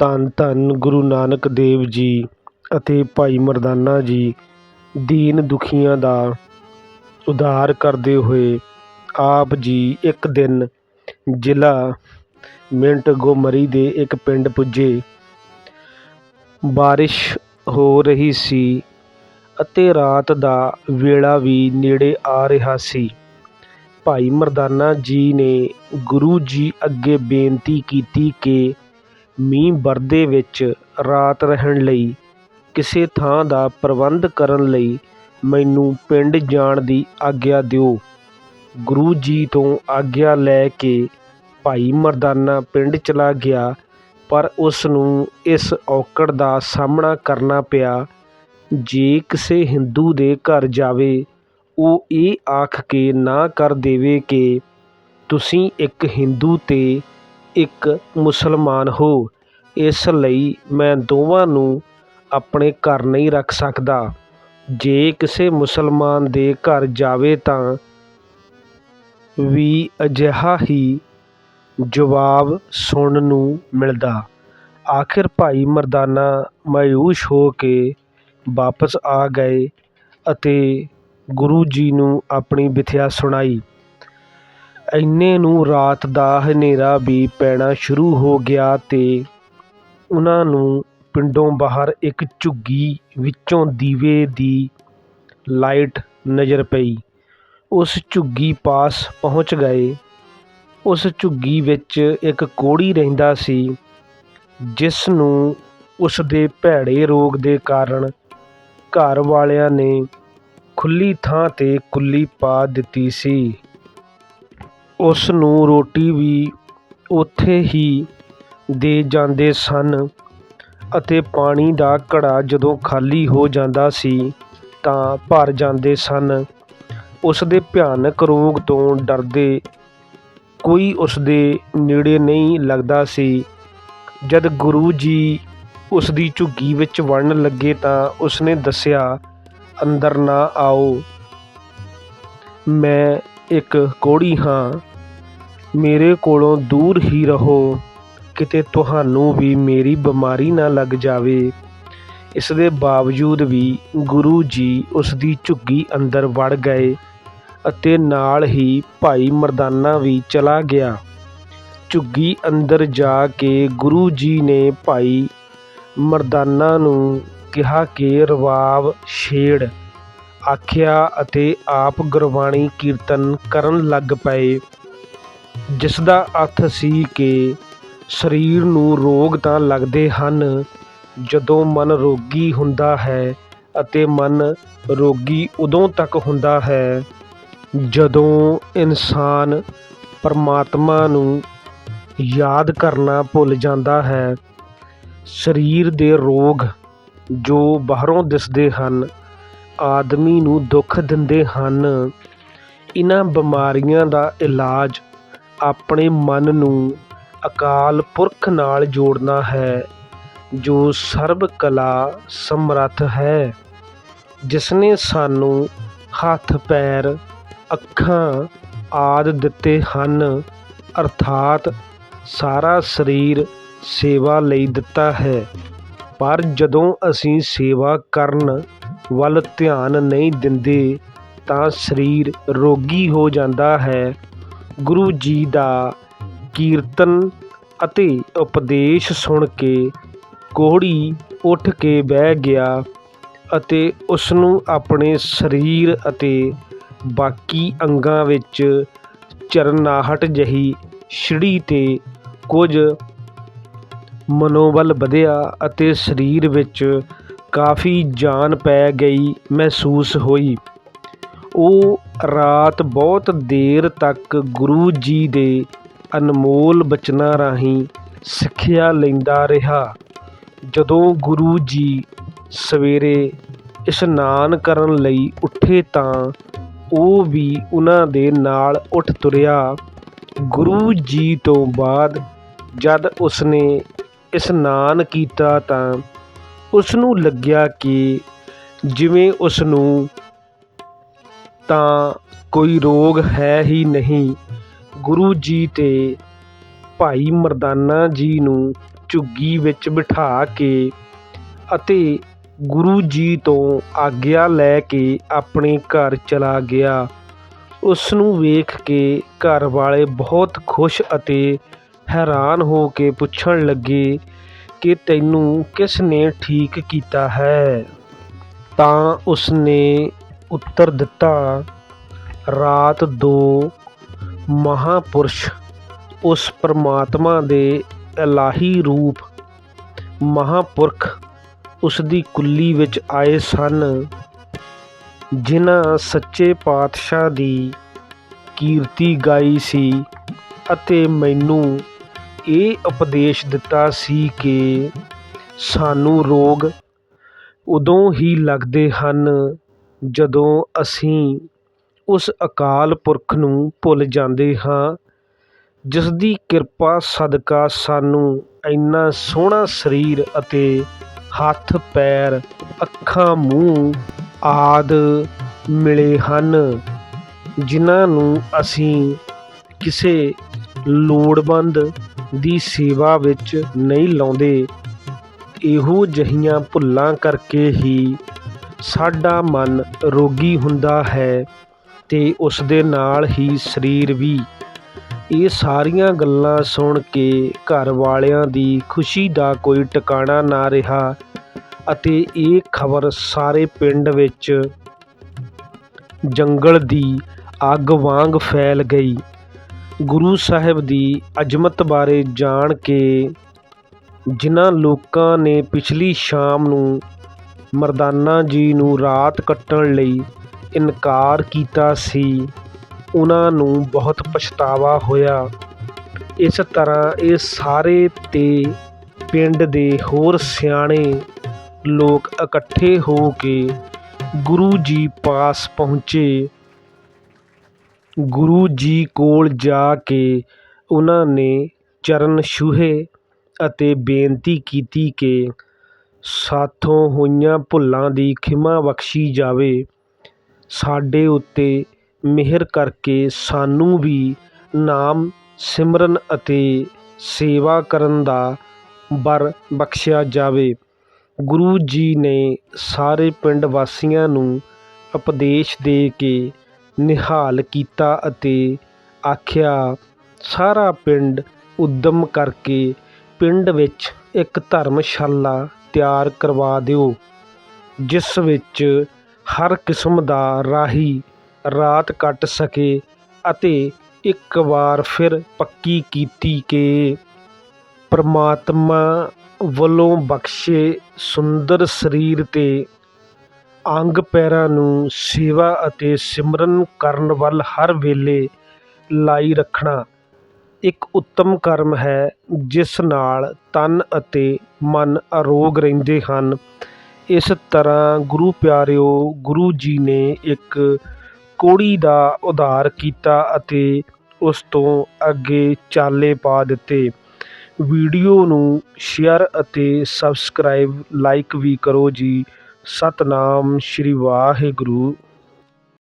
ਧੰਨ ਧੰਨ ਗੁਰੂ ਨਾਨਕ ਦੇਵ ਜੀ ਅਤੇ ਭਾਈ ਮਰਦਾਨਾ ਜੀ, ਦੀਨ ਦੁਖੀਆਂ ਦਾ ਉਧਾਰ ਕਰਦੇ ਹੋਏ ਆਪ ਜੀ ਇੱਕ ਦਿਨ ਜ਼ਿਲ੍ਹਾ ਮਿੰਟ ਗੋਮਰੀ ਦੇ ਇੱਕ ਪਿੰਡ ਪੁੱਜੇ। ਬਾਰਿਸ਼ ਹੋ ਰਹੀ ਸੀ ਅਤੇ ਰਾਤ ਦਾ ਵੇਲਾ ਵੀ ਨੇੜੇ ਆ ਰਿਹਾ ਸੀ। ਭਾਈ ਮਰਦਾਨਾ ਜੀ ਨੇ ਗੁਰੂ ਜੀ ਅੱਗੇ ਬੇਨਤੀ ਕੀਤੀ ਕਿ ਮੀਂਹ ਵਰਦੇ ਵਿੱਚ ਰਾਤ ਰਹਿਣ ਲਈ, ਕਿਸੇ ਥਾਂ ਦਾ ਪ੍ਰਬੰਧ ਕਰਨ ਲਈ ਮੈਨੂੰ ਪਿੰਡ ਜਾਣ ਦੀ ਆਗਿਆ ਦਿਓ। ਗੁਰੂ ਜੀ ਤੋਂ ਆਗਿਆ ਲੈ ਕੇ ਭਾਈ ਮਰਦਾਨਾ ਪਿੰਡ ਚਲਾ ਗਿਆ, ਪਰ ਉਸ ਨੂੰ ਇਸ ਔਕੜ ਦਾ ਸਾਹਮਣਾ ਕਰਨਾ ਪਿਆ। ਜੇ ਕਿਸੇ ਹਿੰਦੂ ਦੇ ਘਰ ਜਾਵੇ, ਉਹ ਇਹ ਆਖ ਕੇ ਨਾ ਕਰ ਦੇਵੇ ਕਿ ਤੁਸੀਂ ਇੱਕ ਹਿੰਦੂ ਤੇ ਇੱਕ ਮੁਸਲਮਾਨ ਹੋ, ਇਸ ਲਈ ਮੈਂ ਦੋਵਾਂ ਨੂੰ ਆਪਣੇ ਘਰ ਨਹੀਂ ਰੱਖ ਸਕਦਾ। ਜੇ ਕਿਸੇ ਮੁਸਲਮਾਨ ਦੇ ਘਰ ਜਾਵੇ ਤਾਂ ਵੀ ਅਜਿਹਾ ਹੀ ਜਵਾਬ ਸੁਣਨ ਨੂੰ ਮਿਲਦਾ। ਆਖਿਰ ਭਾਈ ਮਰਦਾਨਾ ਮਾਯੂਸ ਹੋ ਕੇ ਵਾਪਸ ਆ ਗਏ ਅਤੇ ਗੁਰੂ ਜੀ ਨੂੰ ਆਪਣੀ ਵਿਥਿਆ ਸੁਣਾਈ। ਇੰਨੇ ਨੂੰ ਰਾਤ ਦਾ ਹਨੇਰਾ ਵੀ ਪੈਣਾ ਸ਼ੁਰੂ ਹੋ ਗਿਆ ਅਤੇ ਉਹਨਾਂ ਨੂੰ ਪਿੰਡੋਂ ਬਾਹਰ ਇੱਕ ਝੁੱਗੀ ਵਿੱਚੋਂ ਦੀਵੇ ਦੀ ਲਾਈਟ ਨਜ਼ਰ ਪਈ। ਉਸ ਝੁੱਗੀ ਪਾਸ ਪਹੁੰਚ ਗਏ। ਉਸ ਝੁੱਗੀ ਵਿੱਚ ਇੱਕ ਕੋੜੀ ਰਹਿੰਦਾ ਸੀ, ਜਿਸ ਨੂੰ ਉਸ ਦੇ ਭੈੜੇ ਰੋਗ ਦੇ ਕਾਰਨ ਘਰ ਵਾਲਿਆਂ ਨੇ ਖੁੱਲ੍ਹੀ ਥਾਂ ਤੇ ਕੁੱਲੀ ਪਾ ਦਿੱਤੀ ਸੀ। ਉਸ ਨੂੰ ਰੋਟੀ ਵੀ ਉੱਥੇ ਹੀ ਦੇ ਜਾਂਦੇ ਸਨ ਅਤੇ ਪਾਣੀ ਦਾ ਘੜਾ ਜਦੋਂ ਖਾਲੀ ਹੋ ਜਾਂਦਾ ਸੀ ਤਾਂ ਭਰ ਜਾਂਦੇ ਸਨ। ਉਸ ਦੇ ਭਿਆਨਕ ਰੋਗ ਤੋਂ ਡਰਦੇ ਕੋਈ ਉਸ ਦੇ ਨੇੜੇ ਨਹੀਂ ਲੱਗਦਾ ਸੀ। ਜਦ ਗੁਰੂ ਜੀ ਉਸ ਦੀ ਝੁੱਗੀ ਵਿੱਚ ਵੜਨ ਲੱਗੇ ਤਾਂ ਉਸਨੇ ਦੱਸਿਆ, ਅੰਦਰ ਨਾ ਆਓ। ਮੈਂ ਇੱਕ ਕੋੜੀ ਹਾਂ। ਮੇਰੇ ਕੋਲੋਂ ਦੂਰ ਹੀ ਰਹੋ। ਕਿਤੇ ਤੁਹਾਨੂੰ ਵੀ ਮੇਰੀ ਬਿਮਾਰੀ ਨਾ ਲੱਗ ਜਾਵੇ। ਇਸ ਦੇ ਬਾਵਜੂਦ ਵੀ ਗੁਰੂ ਜੀ ਉਸ ਦੀ ਝੁੱਗੀ ਅੰਦਰ ਵੜ ਗਏ ਅਤੇ ਨਾਲ ਹੀ ਭਾਈ ਮਰਦਾਨਾ ਵੀ ਚਲਾ ਗਿਆ। ਝੁੱਗੀ ਅੰਦਰ ਜਾ ਕੇ ਗੁਰੂ ਜੀ ਨੇ ਭਾਈ ਮਰਦਾਨਾ ਨੂੰ ਕਿਹਾ ਕਿ, ਰਵਾਬ, ਛੇੜ। ਆਖਿਆ ਅਤੇ ਆਪ ਗੁਰਬਾਣੀ ਕੀਰਤਨ ਕਰਨ ਲੱਗ ਪਏ। ਜਿਸ ਦਾ ਅਰਥ ਸੀ ਕਿ ਸਰੀਰ ਨੂੰ ਰੋਗ ਤਾਂ ਲੱਗਦੇ ਹਨ, ਜਦੋਂ ਮਨ ਰੋਗੀ ਹੁੰਦਾ ਹੈ ਅਤੇ ਮਨ ਰੋਗੀ ਉਦੋਂ ਤੱਕ ਹੁੰਦਾ ਹੈ, ਜਦੋਂ ਇਨਸਾਨ ਪਰਮਾਤਮਾ ਨੂੰ ਯਾਦ ਕਰਨਾ ਭੁੱਲ ਜਾਂਦਾ ਹੈ। ਸਰੀਰ ਦੇ ਰੋਗ ਜੋ ਬਾਹਰੋਂ ਦਿਸਦੇ ਹਨ, ਆਦਮੀ ਨੂੰ ਦੁੱਖ ਦਿੰਦੇ ਹਨ। ਇਹਨਾਂ ਬਿਮਾਰੀਆਂ ਦਾ ਇਲਾਜ ਆਪਣੇ ਮਨ ਨੂੰ ਅਕਾਲ ਪੁਰਖ ਨਾਲ ਜੋੜਨਾ ਹੈ, ਜੋ ਸਰਬ ਕਲਾ ਸਮਰੱਥ ਹੈ। ਜਿਸਨੇ ਸਾਨੂੰ ਹੱਥ, ਪੈਰ, ਅੱਖਾਂ ਆਦਿ ਦਿੱਤੇ ਹਨ, ਅਰਥਾਤ ਸਾਰਾ ਸਰੀਰ ਸੇਵਾ ਲਈ ਦਿੱਤਾ ਹੈ। ਪਰ ਜਦੋਂ ਅਸੀਂ ਸੇਵਾ ਕਰਨ ਵੱਲ ਧਿਆਨ ਨਹੀਂ ਦਿੰਦੇ, ਤਾਂ ਸਰੀਰ ਰੋਗੀ ਹੋ ਜਾਂਦਾ ਹੈ। ਗੁਰੂ ਜੀ ਦਾ ਕੀਰਤਨ ਅਤੇ ਉਪਦੇਸ਼ ਸੁਣ ਕੇ ਕੋਹੜੀ ਉੱਠ ਕੇ ਬਹਿ ਗਿਆ ਅਤੇ ਉਸਨੂੰ ਆਪਣੇ ਸਰੀਰ ਅਤੇ ਬਾਕੀ ਅੰਗਾਂ ਵਿੱਚ ਚਰਨਾਹਟ ਜਿਹੀ ਛਿੜੀ ਤੇ ਕੁਝ ਮਨੋਬਲ ਵਧਿਆ ਅਤੇ ਸਰੀਰ ਵਿੱਚ ਕਾਫੀ ਜਾਨ ਪੈ ਗਈ ਮਹਿਸੂਸ ਹੋਈ। ਉਹ ਰਾਤ ਬਹੁਤ ਦੇਰ ਤੱਕ ਗੁਰੂ ਜੀ ਦੇ ਅਨਮੋਲ ਬਚਨਾਂ ਰਾਹੀਂ ਸਿੱਖਿਆ ਲੈਂਦਾ ਰਿਹਾ। ਜਦੋਂ ਗੁਰੂ ਜੀ ਸਵੇਰੇ ਇਸ਼ਨਾਨ ਕਰਨ ਲਈ ਉੱਠੇ ਤਾਂ ਉਹ ਵੀ ਉਹਨਾਂ ਦੇ ਨਾਲ ਉੱਠ ਤੁਰਿਆ। ਗੁਰੂ ਜੀ ਤੋਂ ਬਾਅਦ ਜਦ ਉਸਨੇ ਇਸ਼ਨਾਨ ਕੀਤਾ ਤਾਂ ਉਸ ਨੂੰ ਲੱਗਿਆ ਕਿ ਜਿਵੇਂ ਉਸ ਨੂੰ ਤਾਂ ਕੋਈ ਰੋਗ ਹੈ ਹੀ ਨਹੀਂ। ਗੁਰੂ ਜੀ ਤੇ ਭਾਈ ਮਰਦਾਨਾ ਜੀ ਨੂੰ ਝੁੱਗੀ ਵਿੱਚ ਬਿਠਾ ਕੇ ਅਤੇ ਗੁਰੂ ਜੀ ਤੋਂ ਆਗਿਆ ਲੈ ਕੇ ਆਪਣੇ ਘਰ ਚਲਾ ਗਿਆ। ਉਸ ਨੂੰ ਵੇਖ ਕੇ ਘਰ ਵਾਲੇ ਬਹੁਤ ਖੁਸ਼ ਅਤੇ ਹੈਰਾਨ ਹੋ ਕੇ ਪੁੱਛਣ ਲੱਗੇ ਕਿ ਤੈਨੂੰ ਕਿਸ ਨੇ ਠੀਕ ਕੀਤਾ ਹੈ? ਤਾਂ ਉਸ ਨੇ ਉੱਤਰ ਦਿੱਤਾ, ਰਾਤ ਦੋ ਮਹਾਂਪੁਰਸ਼ ਉਸ ਪਰਮਾਤਮਾ ਦੇ ਇਲਾਹੀ ਰੂਪ ਮਹਾਂਪੁਰਖ ਉਸ ਦੀ ਕੁੱਲੀ ਵਿੱਚ ਆਏ ਸਨ, ਜਿਨ੍ਹਾਂ ਸੱਚੇ ਪਾਤਸ਼ਾਹ ਦੀ ਕੀਰਤੀ ਗਾਈ ਸੀ ਅਤੇ ਮੈਨੂੰ ਇਹ ਉਪਦੇਸ਼ ਦਿੱਤਾ ਸੀ ਕਿ ਸਾਨੂੰ ਰੋਗ ਉਦੋਂ ਹੀ ਲੱਗਦੇ ਹਨ ਜਦੋਂ ਅਸੀਂ ਉਸ ਅਕਾਲ ਪੁਰਖ ਨੂੰ ਭੁੱਲ ਜਾਂਦੇ ਹਾਂ, ਜਿਸ ਦੀ ਕਿਰਪਾ ਸਦਕਾ ਸਾਨੂੰ ਇੰਨਾ ਸੋਹਣਾ ਸਰੀਰ ਅਤੇ ਹੱਥ, ਪੈਰ, ਅੱਖਾਂ, ਮੂੰਹ ਆਦਿ ਮਿਲੇ ਹਨ, ਜਿਨ੍ਹਾਂ ਨੂੰ ਅਸੀਂ ਕਿਸੇ ਲੋੜਵੰਦ ਦੀ ਸੇਵਾ ਵਿੱਚ ਨਹੀਂ ਲਾਉਂਦੇ। ਇਹੋ ਜਿਹੀਆਂ ਭੁੱਲਾਂ ਕਰਕੇ ਹੀ ਸਾਡਾ ਮਨ ਰੋਗੀ ਹੁੰਦਾ ਹੈ ਅਤੇ ਉਸ ਦੇ ਨਾਲ ਹੀ ਸਰੀਰ ਵੀ। ਇਹ ਸਾਰੀਆਂ ਗੱਲਾਂ ਸੁਣ ਕੇ ਘਰ ਵਾਲਿਆਂ ਦੀ ਖੁਸ਼ੀ ਦਾ ਕੋਈ ਟਿਕਾਣਾ ਨਾ ਰਿਹਾ ਅਤੇ ਇਹ ਖਬਰ ਸਾਰੇ ਪਿੰਡ ਵਿੱਚ ਜੰਗਲ ਦੀ ਅੱਗ ਵਾਂਗ ਫੈਲ ਗਈ। ਗੁਰੂ ਸਾਹਿਬ ਦੀ ਅਜ਼ਮਤ ਬਾਰੇ ਜਾਣ ਕੇ ਜਿਨ੍ਹਾਂ ਲੋਕਾਂ ਨੇ ਪਿਛਲੀ ਸ਼ਾਮ ਨੂੰ ਮਰਦਾਨਾ ਜੀ ਨੂੰ ਰਾਤ ਕੱਟਣ ਲਈ ਇਨਕਾਰ ਕੀਤਾ ਸੀ। ਉਹਨਾਂ ਨੂੰ ਬਹੁਤ ਪਛਤਾਵਾ ਹੋਇਆ। ਇਸ ਤਰ੍ਹਾਂ ਇਹ ਸਾਰੇ ਤੇ ਪਿੰਡ ਦੇ ਹੋਰ ਸਿਆਣੇ ਲੋਕ ਇਕੱਠੇ ਹੋ ਕੇ ਗੁਰੂ ਜੀ ਪਾਸ ਪਹੁੰਚੇ। ਗੁਰੂ ਜੀ ਕੋਲ ਜਾ ਕੇ ਉਹਨਾਂ ਨੇ ਚਰਨ ਛੂਹੇ ਅਤੇ ਬੇਨਤੀ ਕੀਤੀ ਕਿ ਸਾਥੋਂ ਹੋਈਆਂ ਭੁੱਲਾਂ ਦੀ ਖਿਮਾ ਬਖਸ਼ੀ ਜਾਵੇ, ਸਾਡੇ ਉੱਤੇ ਮਿਹਰ ਕਰਕੇ ਸਾਨੂੰ ਵੀ ਨਾਮ ਸਿਮਰਨ ਅਤੇ ਸੇਵਾ ਕਰਨ ਦਾ ਵਰ ਬਖਸ਼ਿਆ ਜਾਵੇ। ਗੁਰੂ ਜੀ ਨੇ ਸਾਰੇ ਪਿੰਡ ਵਾਸੀਆਂ ਨੂੰ ਉਪਦੇਸ਼ ਦੇ ਕੇ ਨਿਹਾਲ ਕੀਤਾ ਅਤੇ ਆਖਿਆ, ਸਾਰਾ ਪਿੰਡ ਉੱਦਮ ਕਰਕੇ ਪਿੰਡ ਵਿੱਚ ਇੱਕ ਧਰਮਸ਼ਾਲਾ ਤਿਆਰ ਕਰਵਾ ਦਿਓ, ਜਿਸ ਵਿੱਚ ਹਰ ਕਿਸਮ ਦਾ ਰਾਹੀ ਰਾਤ ਕੱਟ ਸਕੇ ਅਤੇ ਇੱਕ ਵਾਰ ਫਿਰ ਪੱਕੀ ਕੀਤੀ ਕਿ। ਪਰਮਾਤਮਾ ਵੱਲੋਂ ਬਖਸ਼ੇ ਸੁੰਦਰ ਸਰੀਰ ਤੇ ਅੰਗ ਪੈਰਾਂ ਨੂੰ ਸੇਵਾ ਅਤੇ ਸਿਮਰਨ ਕਰਨ ਵੱਲ ਹਰ ਵੇਲੇ ਲਾਈ ਰੱਖਣਾ। ਇੱਕ ਉੱਤਮ ਕਰਮ ਹੈ, ਜਿਸ ਨਾਲ ਤਨ ਅਤੇ ਮਨ ਅਰੋਗ ਰਹਿੰਦੇ ਹਨ। ਇਸ ਤਰ੍ਹਾਂ ਗੁਰੂ ਪਿਆਰਿਓ, ਗੁਰੂ ਜੀ ਨੇ ਇੱਕ ਕੋੜੀ ਦਾ ਉਧਾਰ ਕੀਤਾ ਅਤੇ ਉਸ ਤੋਂ ਅੱਗੇ ਚਾਲੇ ਪਾ ਦਿੱਤੇ। ਵੀਡੀਓ ਨੂੰ ਸ਼ੇਅਰ ਅਤੇ ਸਬਸਕ੍ਰਾਈਬ, ਲਾਈਕ ਵੀ ਕਰੋ ਜੀ। ਸਤਨਾਮ ਸ਼੍ਰੀ ਵਾਹਿਗੁਰੂ।